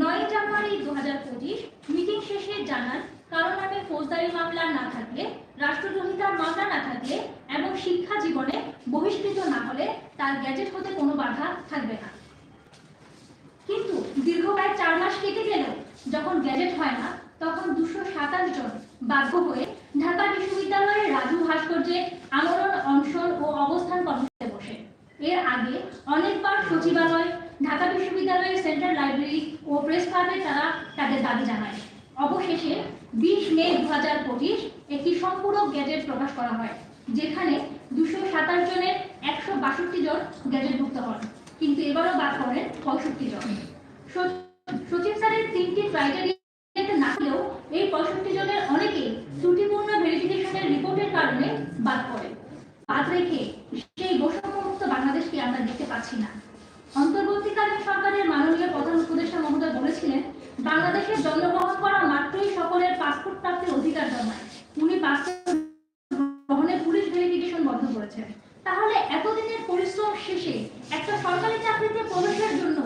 নয় জানুয়ারি দু হাজার পঁচিশ মিটিং শেষে জানান, কারও নামে ফৌজদারি মামলা না থাকলে, রাষ্ট্রদ্রোহিতার মামলা না থাকলে এবং শিক্ষা জীবনে বহিষ্কৃত না হলে তার গ্যাজেট হতে কোনো বাধা থাকবে না। কিন্তু দীর্ঘ প্রায় চার মাস কেটে গেলেও যখন গ্যাজেট হয় না, তখন দুশো সাতাশ জন বাধ্য হয়ে ঢাকা বিশ্ববিদ্যালয়ের রাজু ভাস্কর্যে আমরণ, অনশন ও অবস্থান কর্মসূচিতে বসে। এর আগে অনেকবার সচিবালয় ঢাকা বিশ্ববিদ্যালয়ের সেন্ট্রাল লাইব্রেরি ও প্রেস ক্লাবে তারা তাদের দাবি জানায়। অবশেষে বিশ মে দু হাজার পঁচিশ একটি সম্পূরক গ্যাজেট প্রকাশ করা হয়, যেখানে দুশো সাতাশ জনের একশো বাষট্টি জন গ্যাজেটভুক্ত হন, কিন্তু এবারও বাদ পড়েন পঁয়ষট্টি জন। সচিব স্যারের তিনটি ক্রাইটেরিয়াতে না হলেও এই পঁয়ষট্টি জনের অনেকেই ত্রুটিপূর্ণ ভেরিফিকেশনের রিপোর্টের কারণে বাদ পড়ে বাদ রেখে সেই বৈষম্যমুক্ত বাংলাদেশকে আমরা দেখতে পাচ্ছি না। অন্তর্বর্তীকালীন সরকারের মাননীয় প্রধান উপদেষ্টা মহোদয় বলেছিলেন বাংলাদেশের জন্মগ্রহণ করা মাত্রই সকলের পাসপোর্ট প্রাপ্তির অধিকার জন্মায়। উনি পাসপোর্ট গ্রহণে পুলিশ ভেরিফিকেশন বন্ধ করেছেন। তাহলে এতদিনের পরিশ্রম শেষে একটা সরকারি চাকরিতে প্রবেশের জন্য